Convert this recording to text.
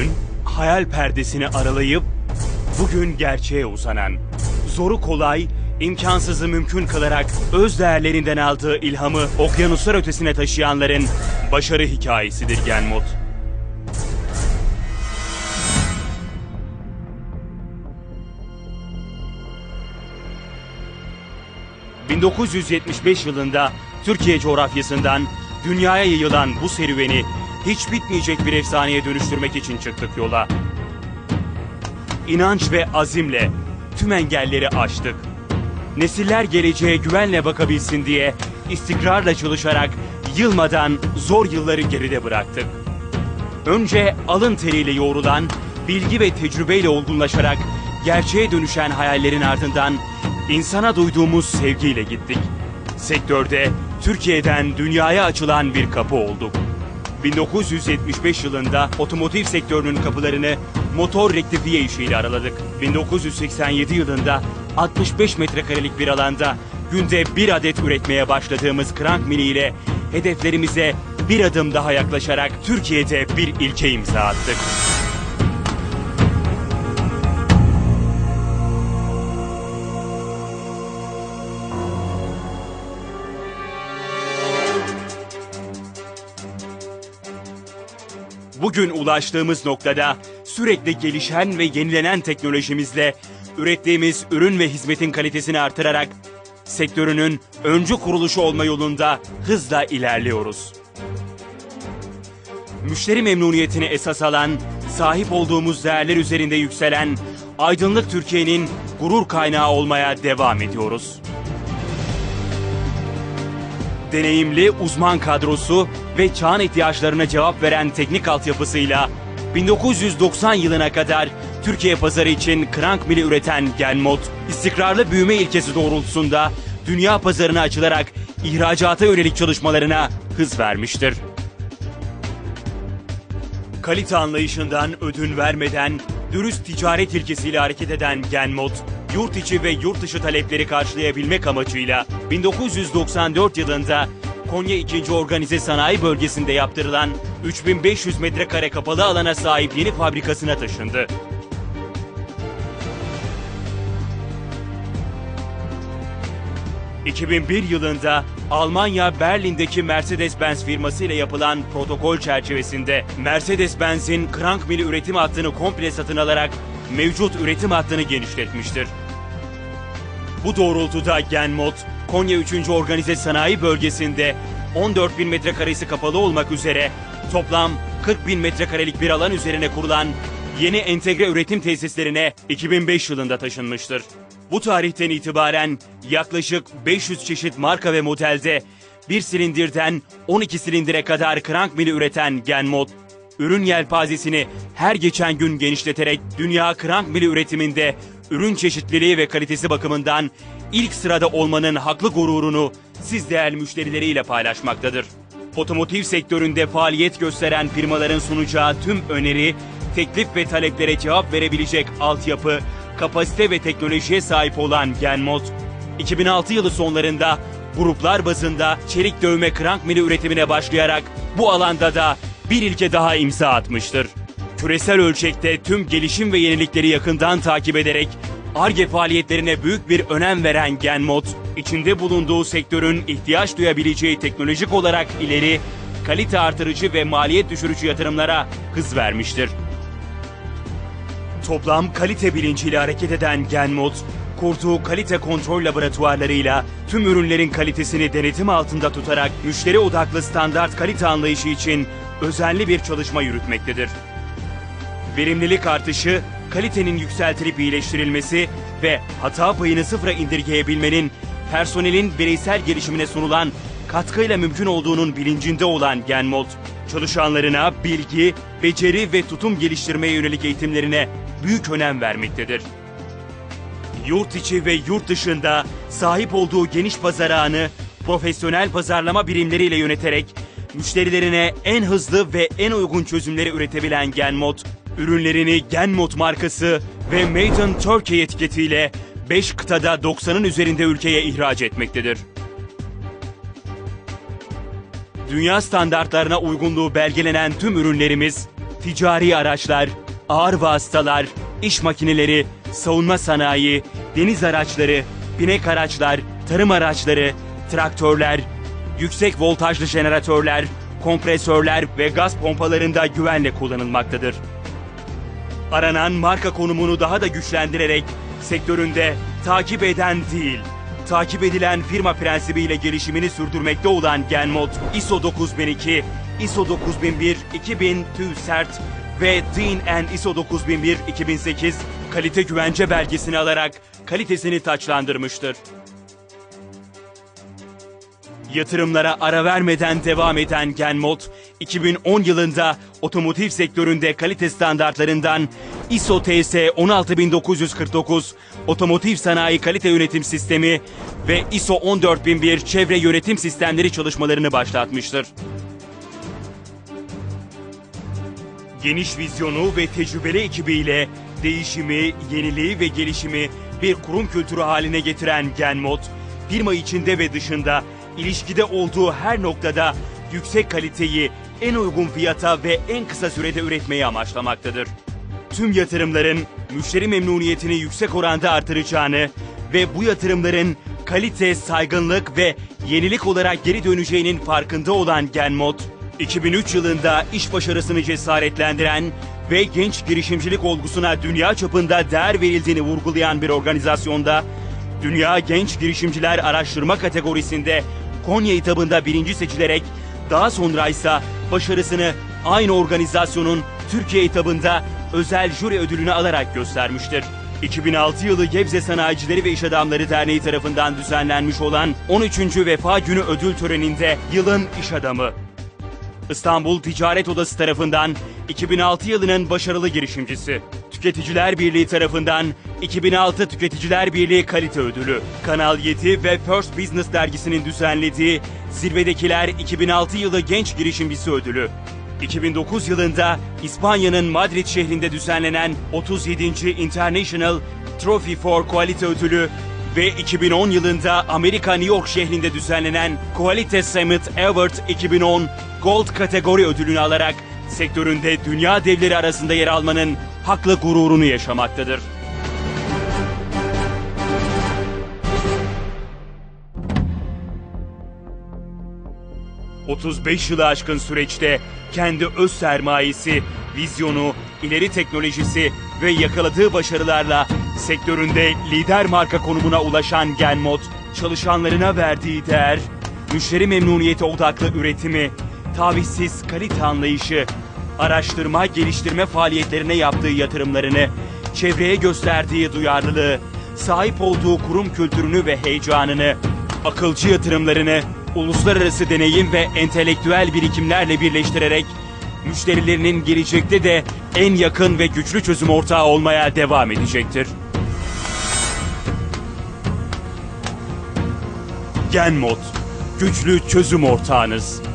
Dün hayal perdesini aralayıp bugün gerçeğe uzanan, zoru kolay, imkansızı mümkün kılarak öz değerlerinden aldığı ilhamı okyanuslar ötesine taşıyanların başarı hikayesidir Genmot. ...1975 yılında Türkiye coğrafyasından dünyaya yayılan bu serüveni hiç bitmeyecek bir efsaneye dönüştürmek için çıktık yola. İnanç ve azimle tüm engelleri aştık. Nesiller geleceğe güvenle bakabilsin diye istikrarla çalışarak yılmadan zor yılları geride bıraktık. Önce alın teriyle yoğrulan, bilgi ve tecrübeyle olgunlaşarak gerçeğe dönüşen hayallerin ardından insana duyduğumuz sevgiyle gittik. Sektörde Türkiye'den dünyaya açılan bir kapı olduk. 1975 yılında otomotiv sektörünün kapılarını motor rektifiye işiyle araladık. 1987 yılında 65 metrekarelik bir alanda günde bir adet üretmeye başladığımız Crank Mini ile hedeflerimize bir adım daha yaklaşarak Türkiye'de bir ilke imza attık. Bugün ulaştığımız noktada sürekli gelişen ve yenilenen teknolojimizle ürettiğimiz ürün ve hizmetin kalitesini artırarak sektörünün öncü kuruluşu olma yolunda hızla ilerliyoruz. Müşteri memnuniyetini esas alan, sahip olduğumuz değerler üzerinde yükselen aydınlık Türkiye'nin gurur kaynağı olmaya devam ediyoruz deneyimli uzman kadrosu ve çağın ihtiyaçlarına cevap veren teknik altyapısıyla 1990 yılına kadar Türkiye pazarı için crank mili üreten Genmot, istikrarlı büyüme ilkesi doğrultusunda dünya pazarına açılarak ihracata yönelik çalışmalarına hız vermiştir. Kalite anlayışından ödün vermeden dürüst ticaret ilkesiyle hareket eden Genmot, yurt içi ve yurt dışı talepleri karşılayabilmek amacıyla 1994 yılında Konya 2. Organize Sanayi Bölgesi'nde yaptırılan 3500 metrekare kapalı alana sahip yeni fabrikasına taşındı. ...2001 yılında Almanya Berlin'deki Mercedes-Benz firması ile yapılan protokol çerçevesinde Mercedes-Benz'in crank mili üretim hattını komple satın alarak mevcut üretim hattını genişletmiştir. Bu doğrultuda Genmot, Konya 3. Organize Sanayi Bölgesi'nde 14 bin metrekaresi kapalı olmak üzere toplam 40 bin metrekarelik bir alan üzerine kurulan yeni entegre üretim tesislerine 2005 yılında taşınmıştır. Bu tarihten itibaren yaklaşık 500 çeşit marka ve modelde bir silindirden 12 silindire kadar crank mili üreten Genmot, ürün yelpazesini her geçen gün genişleterek dünya crank mili üretiminde ürün çeşitliliği ve kalitesi bakımından ilk sırada olmanın haklı gururunu siz değerli müşterileriyle paylaşmaktadır. Otomotiv sektöründe faaliyet gösteren firmaların sunacağı tüm öneri, teklif ve taleplere cevap verebilecek altyapı, kapasite ve teknolojiye sahip olan Genmot, 2006 yılı sonlarında gruplar bazında çelik dövme krank mili üretimine başlayarak bu alanda da bir ilke daha imza atmıştır. Küresel ölçekte tüm gelişim ve yenilikleri yakından takip ederek ARGE faaliyetlerine büyük bir önem veren Genmot, içinde bulunduğu sektörün ihtiyaç duyabileceği teknolojik olarak ileri, kalite artırıcı ve maliyet düşürücü yatırımlara hız vermiştir. Toplam kalite bilinciyle hareket eden Genmot, kurduğu kalite kontrol laboratuvarlarıyla tüm ürünlerin kalitesini denetim altında tutarak müşteri odaklı standart kalite anlayışı için özenli bir çalışma yürütmektedir. Verimlilik artışı, kalitenin yükseltilip iyileştirilmesi ve hata payını sıfıra indirgeyebilmenin personelin bireysel gelişimine sunulan katkıyla mümkün olduğunun bilincinde olan Genmot, çalışanlarına bilgi, beceri ve tutum geliştirmeye yönelik eğitimlerine büyük önem vermektedir. Yurt içi ve yurt dışında sahip olduğu geniş pazar ağını profesyonel pazarlama birimleriyle yöneterek müşterilerine en hızlı ve en uygun çözümleri üretebilen Genmot, ürünlerini Genmot markası ve Made in Turkey etiketiyle 5 kıtada 90'ın üzerinde ülkeye ihraç etmektedir. Dünya standartlarına uygunluğu belgelenen tüm ürünlerimiz ticari araçlar, ağır vasıtalar, iş makineleri, savunma sanayi, deniz araçları, binek araçlar, tarım araçları, traktörler, yüksek voltajlı jeneratörler, kompresörler ve gaz pompalarında güvenle kullanılmaktadır. Aranan marka konumunu daha da güçlendirerek sektöründe takip eden değil, takip edilen firma prensibiyle gelişimini sürdürmekte olan Genmod, ISO 9002, ISO 9001, 2000 TÜSERT ve DIN ISO 9001, 2008 kalite güvence belgesini alarak kalitesini taçlandırmıştır. Yatırımlara ara vermeden devam eden Genmod, 2010 yılında otomotiv sektöründe kalite standartlarından ISO TS 16949 Otomotiv Sanayi Kalite Yönetim Sistemi ve ISO 14001 Çevre Yönetim Sistemleri çalışmalarını başlatmıştır. Geniş vizyonu ve tecrübeli ekibiyle değişimi, yeniliği ve gelişimi bir kurum kültürü haline getiren Genmod, firma içinde ve dışında ilişkide olduğu her noktada yüksek kaliteyi en uygun fiyata ve en kısa sürede üretmeyi amaçlamaktadır. Tüm yatırımların müşteri memnuniyetini yüksek oranda artıracağını ve bu yatırımların kalite, saygınlık ve yenilik olarak geri döneceğinin farkında olan Genmod, 2003 yılında iş başarısını cesaretlendiren ve genç girişimcilik olgusuna dünya çapında değer verildiğini vurgulayan bir organizasyonda Dünya Genç Girişimciler Araştırma kategorisinde Konya etabında birinci seçilerek daha sonra ise başarısını aynı organizasyonun Türkiye etabında özel jüri ödülünü alarak göstermiştir. 2006 yılı Gebze Sanayicileri ve İş Adamları Derneği tarafından düzenlenmiş olan 13. Vefa Günü ödül töreninde yılın iş adamı İstanbul Ticaret Odası tarafından 2006 yılının başarılı girişimcisi. Tüketiciler Birliği tarafından 2006 Tüketiciler Birliği Kalite Ödülü. Kanal 7 ve First Business dergisinin düzenlediği Zirvedekiler 2006 yılı Genç Girişimcisi Ödülü. 2009 yılında İspanya'nın Madrid şehrinde düzenlenen 37. International Trophy for Quality Ödülü ve 2010 yılında Amerika New York şehrinde düzenlenen Quality Summit Award 2010 Gold kategori ödülünü alarak sektöründe dünya devleri arasında yer almanın haklı gururunu yaşamaktadır. ...35 yılı aşkın süreçte kendi öz sermayesi, vizyonu, ileri teknolojisi ve yakaladığı başarılarla sektöründe lider marka konumuna ulaşan Genmod, çalışanlarına verdiği değer, müşteri memnuniyeti odaklı üretimi, tavizsiz kalite anlayışı, araştırma geliştirme faaliyetlerine yaptığı yatırımlarını, çevreye gösterdiği duyarlılığı, sahip olduğu kurum kültürünü ve heyecanını, akılcı yatırımlarını, uluslararası deneyim ve entelektüel birikimlerle birleştirerek müşterilerinin gelecekte de en yakın ve güçlü çözüm ortağı olmaya devam edecektir. Genmod, güçlü çözüm ortağınız.